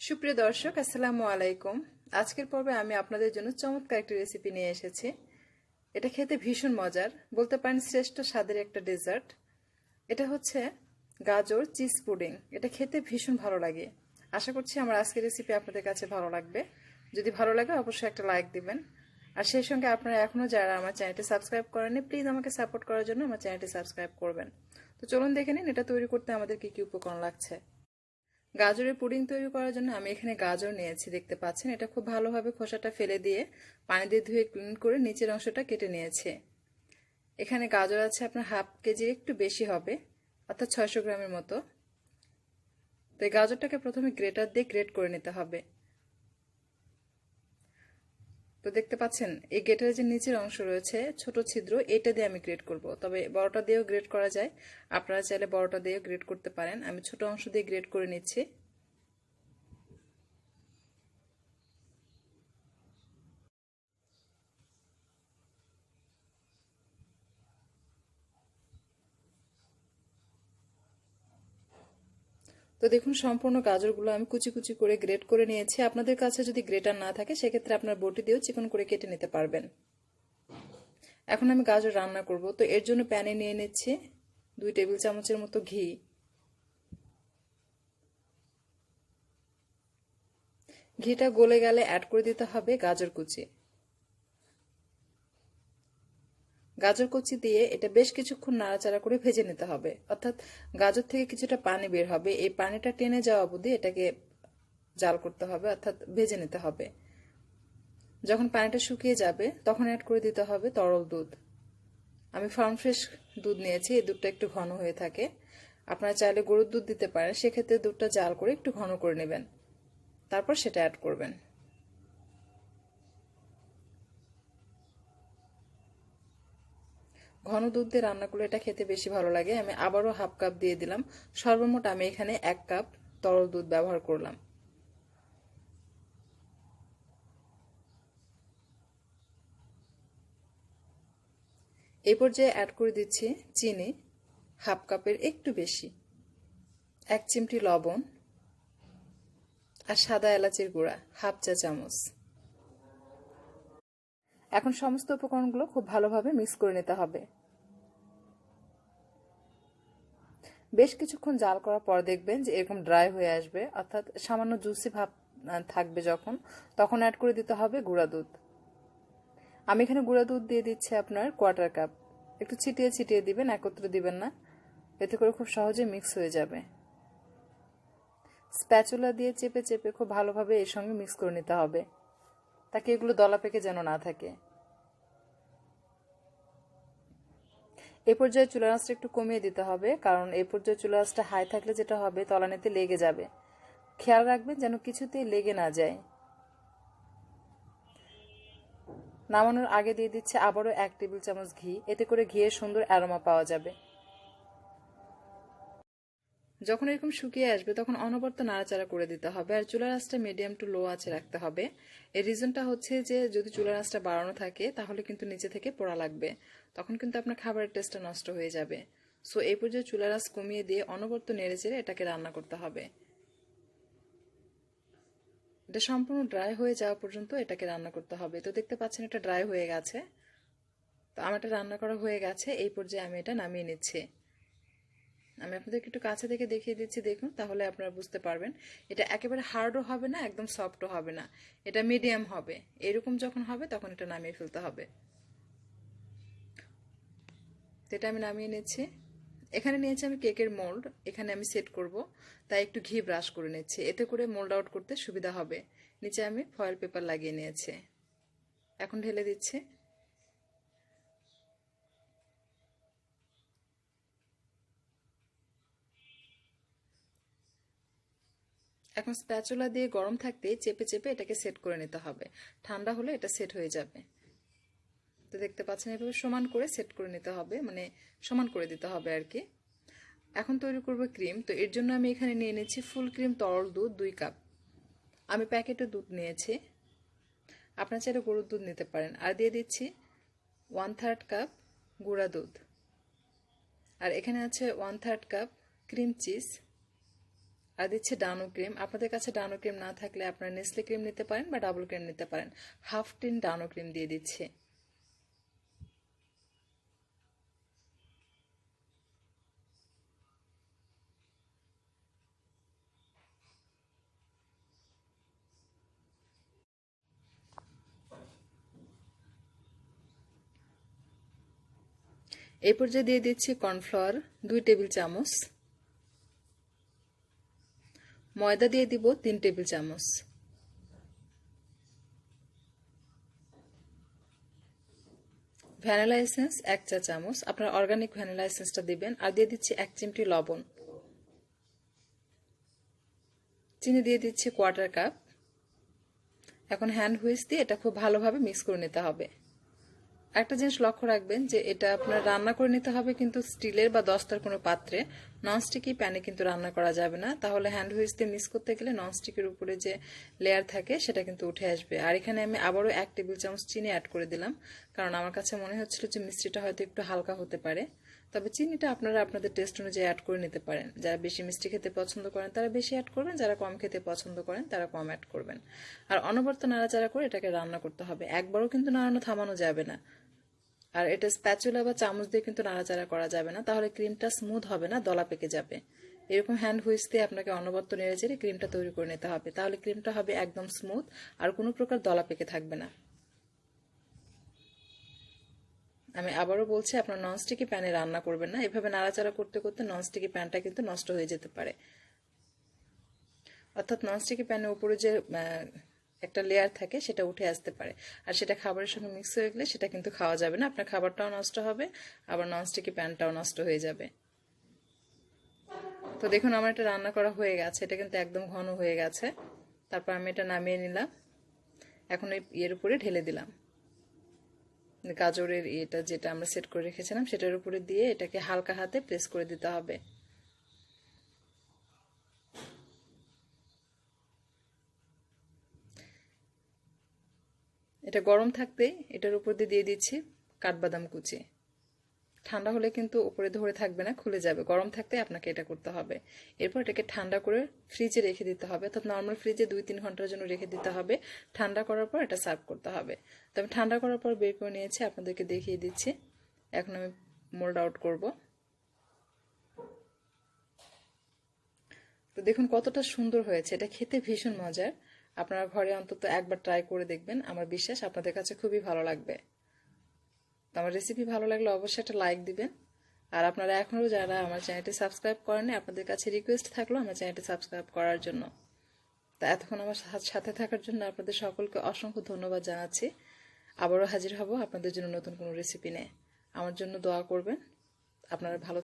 সুপ্রিয় দর্শক, আসসালামু আলাইকুম। আজকের পর্বে আমি আপনাদের জন্য চমৎকার একটি রেসিপি নিয়ে এসেছি। এটা খেতে ভীষণ মজার। বলতে পারেন শ্রেষ্ঠ স্বাদের একটা ডেজার্ট এটা হচ্ছে গাজর চিজ পুডিং এটা খেতে ভীষণ ভালো লাগে। আশা করছি আমার আজকের রেসিপি আপনাদের কাছে ভালো লাগবে। যদি ভালো লাগে, অবশ্যই একটা লাইক দিবেন। আর সেই সঙ্গে আপনারা এখনও যারা আমার চ্যানেলটি সাবস্ক্রাইব করেননি প্লিজ আমাকে সাপোর্ট করার জন্য আমার চ্যানেলটি সাবস্ক্রাইব করবেন। তো চলুন দেখে নিন, এটা তৈরি করতে আমাদের কী কী উপকরণ লাগছে। গাজরের পুডিং তৈরি করার জন্য আমি এখানে গাজর নিয়েছি, দেখতে পাচ্ছেন। এটা খুব ভালোভাবে খোসাটা ফেলে দিয়ে পানি দিয়ে ধুয়ে ক্লিন করে নিচের অংশটা কেটে নিয়েছে। এখানে গাজর আছে আপনার হাফ কেজি, একটু বেশি হবে, অর্থাৎ ছয়শো গ্রামের মতো। তো এই গাজরটাকে প্রথমে গ্রেটার দিয়ে গ্রেট করে নিতে হবে। তো দেখতে পাচ্ছেন, এই গেটের যে নিচের অংশ রয়েছে, ছোট ছিদ্র এটা দিয়ে আমি গ্রেড করব। তবে বড়টা দিয়েও গ্রেড করা যায়। আপনারা চাইলে বড়টা দিয়েও গ্রেড করতে পারেন। আমি ছোট অংশ দিয়ে গ্রেড করে নিচ্ছি। তো দেখুন, সম্পূর্ণ গাজরগুলো আমি কুচি কুচি করে গ্রেট করে নিয়েছি। আপনাদের কাছে যদি গ্রেটার না থাকে, সেক্ষেত্রে আপনার বটি দিয়েও চিকন করে কেটে নিতে পারবেন। এখন আমি গাজর রান্না করব। তো এর জন্য প্যানে নিয়ে নিচ্ছি দুই টেবিল চামচের মতো ঘি। ঘিটা গলে গেলে অ্যাড করে দিতে হবে গাজর কুচি। গাজর কুচি দিয়ে এটা বেশ কিছুক্ষণ নাড়াচাড়া করে ভেজে নিতে হবে। অর্থাৎ গাজর থেকে কিছুটা পানি বের হবে। এই পানিটা টেনে যাওয়া অবধি এটাকে জাল করতে হবে, অর্থাৎ ভেজে নিতে হবে। যখন পানিটা শুকিয়ে যাবে, তখন অ্যাড করে দিতে হবে তরল দুধ। আমি ফার্ম ফ্রেশ দুধ নিয়েছি, এই দুধটা একটু ঘন হয়ে থাকে। আপনারা চাইলে গরুর দুধ দিতে পারেন, সেক্ষেত্রে দুধটা জাল করে একটু ঘন করে নেবেন। তারপর সেটা অ্যাড করবেন। ঘন দুধ দিয়ে রান্না করলে এটা খেতে বেশি ভালো লাগে। আমি আবারও হাফ কাপ দিয়ে দিলাম। সর্বমোট আমি এখানে এক কাপ তরল দুধ ব্যবহার করলাম। এই পর্যায়ে অ্যাড করে দিচ্ছি চিনি, হাফ কাপের একটু বেশি, এক চিমটি লবণ আর সাদা এলাচির গুঁড়া, হাফ চা চামচ। এখন সমস্ত উপকরণগুলো খুব ভালোভাবে মিক্স করে নিতে হবে। বেশ কিছুক্ষণ জাল করার পর দেখবেন যে এরকম ড্রাই হয়ে আসবে, অর্থাৎ সামান্য জুসি ভাব থাকবে যখন, তখন অ্যাড করে দিতে হবে গুঁড়া দুধ। আমি এখানে গুঁড়া দুধ দিয়ে দিচ্ছি আপনার কোয়ার্টার কাপ একটু ছিটিয়ে ছিটিয়ে দিবেন, একত্রে দিবেন না। এতে করে খুব সহজে মিক্স হয়ে যাবে। স্প্যাচুলা দিয়ে চেপে চেপে খুব ভালোভাবে এর সঙ্গে মিক্স করে নিতে হবে তাকে এগুলো দলা পেকে যেন না থাকে। এই পর্যায়ে চুলা আঁচটা একটু কমিয়ে দিতে হবে, কারণ এ পর্যায়ে চুলা আঁচটা হাই থাকলে যেটা হবে, তলানিতে লেগে যাবে। খেয়াল রাখবেন যেন কিছুতেই লেগে না যায়। নামানোর আগে দিয়ে দিচ্ছে আবারও এক টেবিল চামচ ঘি, এতে করে ঘিয়ের সুন্দর অ্যারোমা পাওয়া যাবে। যখন এরকম শুকিয়ে আসবে, তখন অনবরত নাড়াচাড়া করে দিতে হবে আর চুলার আঁচটা মিডিয়াম টু লো আছে রাখতে হবে। এর রিজনটা হচ্ছে যে, যদি চুলার আঁচটা বাড়ানো থাকে, তাহলে কিন্তু নিচে থেকে পোড়া লাগবে। তখন কিন্তু আপনার খাবারের টেস্টটা নষ্ট হয়ে যাবে। সো এই পর্যায়ে চুলার আঁচ কমিয়ে দিয়ে অনবরত নেড়ে চেড়ে এটাকে রান্না করতে হবে। এটা সম্পূর্ণ ড্রাই হয়ে যাওয়া পর্যন্ত এটাকে রান্না করতে হবে। তো দেখতে পাচ্ছেন এটা ড্রাই হয়ে গেছে। তো আমার রান্না করা হয়ে গেছে। এই পর্যায়ে আমি এটা নামিয়ে নিচ্ছি। আমি আপনাদেরকে একটু কাছে থেকে দেখিয়ে দিচ্ছি, দেখুন, তাহলে আপনারা বুঝতে পারবেন। এটা একেবারে হার্ডও হবে না, একদম সফটও হবে না। এটা মিডিয়াম হবে। এরকম যখন হবে, তখন এটা নামিয়ে ফেলতে হবে। এটা আমি নামিয়ে নিচ্ছি। এখানে নিয়েছি আমি কেকের মোল্ড। এখানে আমি সেট করব। তাই একটু ঘি ব্রাশ করে নিচ্ছি। এতে করে মোল্ড আউট করতে সুবিধা হবে। নিচে আমি ফয়েল পেপার লাগিয়ে নিয়েছি। এখন ঢেলে দিচ্ছি। এখন স্প্যাচুলা দিয়ে গরম থাকতেই চেপে চেপে এটাকে সেট করে নিতে হবে। ঠান্ডা হলে এটা সেট হয়ে যাবে। তো দেখতে পাচ্ছেন, এভাবে সমান করে সেট করে নিতে হবে মানে সমান করে দিতে হবে আর কি। এখন তৈরি করব ক্রিম। তো এর জন্য আমি এখানে নিয়ে নিচ্ছি ফুল ক্রিম তরল দুধ দুই কাপ। আমি প্যাকেটে দুধ নিয়েছি। আপনার চাইলে গরুর দুধ নিতে পারেন। আর দিয়ে দিচ্ছি ওয়ান থার্ড কাপ গুঁড়া দুধ। আর এখানে আছে one third cup cream cheese আর দিচ্ছে ডানো ক্রিম। আপনাদের কাছে ডানো ক্রিম না থাকলে আপনারা নেসলে ক্রিম নিতে পারেন বা ডাবল ক্রিম নিতে পারেন। হাফ টিন ডানো ক্রিম দিয়ে দিচ্ছে। এই পর্যায়ে দিয়ে দিচ্ছি কর্নফ্লাওয়ার, দুই টেবিল চামচ। ময়দা দিয়ে দিব তিন টেবিল চামচ। ভ্যানিলা এসেন্স এক চা চামচ। আপনার অর্গানিক ভ্যানিলা এসেন্সটা দিবেন। আর দিয়ে দিচ্ছি এক চিমটি লবণ। চিনি দিয়ে দিচ্ছি কোয়ার্টার কাপ। এখন হ্যান্ড হুইস দিয়ে এটা খুব ভালোভাবে মিক্স করে নিতে হবে। একটা জিনিস লক্ষ্য রাখবেন যে এটা আপনার রান্না করে নিতে হবে কিন্তু স্টিলের বা দস্তার কোনো পাত্রে। ননস্টিকি প্যানে কিন্তু রান্না করা যাবে না। তাহলে হ্যান্ড হুইস দিয়ে মিক্স করতে গেলে ননস্টিকের উপরে যে লেয়ার থাকে, সেটা কিন্তু উঠে আসবে। আর এখানে আমি আবারও এক টেবিল চামচ চিনি অ্যাড করে দিলাম, কারণ আমার কাছে মনে হচ্ছিল যে মিষ্টিটা হয়তো একটু হালকা হতে পারে। তবে চিনিটা আপনারা আপনাদের টেস্ট অনুযায়ী অ্যাড করে নিতে পারেন। যারা বেশি মিষ্টি খেতে পছন্দ করেন, তারা বেশি অ্যাড করবেন, যারা কম খেতে পছন্দ করেন, তারা কম অ্যাড করবেন। আর অনবর্ত নাড়াচাড়া করে এটাকে রান্না করতে হবে। একবারও কিন্তু নাড়ানো থামানো যাবে না। আর এটা স্প্যাচুলা বা চামচ দিয়ে কিন্তু নাড়াচাড়া করা যাবে না। তাহলে ক্রিমটা স্মুথ হবে না, দলা পেকে যাবে। এরকম হ্যান্ড হুইস দিয়ে আপনাকে অনবর্ত নেড়ে চেড়ে ক্রিমটা তৈরি করে নিতে হবে। তাহলে ক্রিমটা হবে একদম স্মুথ আর কোনো প্রকার দলা পেকে থাকবে না। আমি আবারও বলছি, আপনার ননস্টিকি প্যানে রান্না করবেন না। এভাবে নাড়াচাড়া করতে করতে ননস্টিকি প্যানটা কিন্তু নষ্ট হয়ে যেতে পারে। অর্থাৎ ননস্টিকি প্যানের উপরে যে একটা লেয়ার থাকে, সেটা উঠে আসতে পারে। আর সেটা খাবারের সঙ্গে মিক্স হয়ে গেলে সেটা কিন্তু খাওয়া যাবে না। আপনার খাবারটাও নষ্ট হবে, আবার ননস্টিকি প্যানটাও নষ্ট হয়ে যাবে। তো দেখুন, আমার এটা রান্না করা হয়ে গেছে। এটা কিন্তু একদম ঘন হয়ে গেছে। তারপর আমি এটা নামিয়ে নিলাম। এখন এই ইয়ের উপরে ঢেলে দিলাম। গাজরের এটা যেটা আমরা সেট করে রেখেছিলাম, সেটার উপরে দিয়ে এটাকে হালকা হাতে প্রেস করে দিতে হবে। এটা গরম থাকতেই এটার উপর দিয়ে দিয়ে দিচ্ছি কাঠবাদাম কুচি। ঠান্ডা হলে কিন্তু উপরে ধরে থাকবে না, খুলে যাবে। গরম থাকতে আপনাকে এটা করতে হবে। এরপর এটাকে ঠান্ডা করে ফ্রিজে রেখে দিতে হবে। অর্থাৎ নর্মাল ফ্রিজে দুই তিন ঘণ্টার জন্য রেখে দিতে হবে। ঠান্ডা করার পর এটা সার্ভ করতে হবে। তো আমি ঠান্ডা করার পর বের করে নিয়েছি, আপনাদেরকে দেখিয়ে দিচ্ছি। এখন আমি মোল্ড আউট করব। তো দেখুন কতটা সুন্দর হয়েছে। এটা খেতে ভীষণ মজার। আপনারা ঘরে অন্তত একবার ট্রাই করে দেখবেন। আমার বিশ্বাস আপনাদের কাছে খুবই ভালো লাগবে। তো আমার রেসিপি ভালো লাগলে অবশ্যই একটা লাইক দিবেন। আর আপনারা এখনও যারা আমার চ্যানেলটি সাবস্ক্রাইব করেনি আপনাদের কাছে রিকোয়েস্ট থাকল আমার চ্যানেলটি সাবস্ক্রাইব করার জন্য। তা এতক্ষণ আমার সাথে থাকার জন্য আপনাদের সকলকে অসংখ্য ধন্যবাদ জানাচ্ছি। আবারও হাজির হব আপনাদের জন্য নতুন কোনো রেসিপি নিয়ে। আমার জন্য দোয়া করবেন। আপনারা ভালো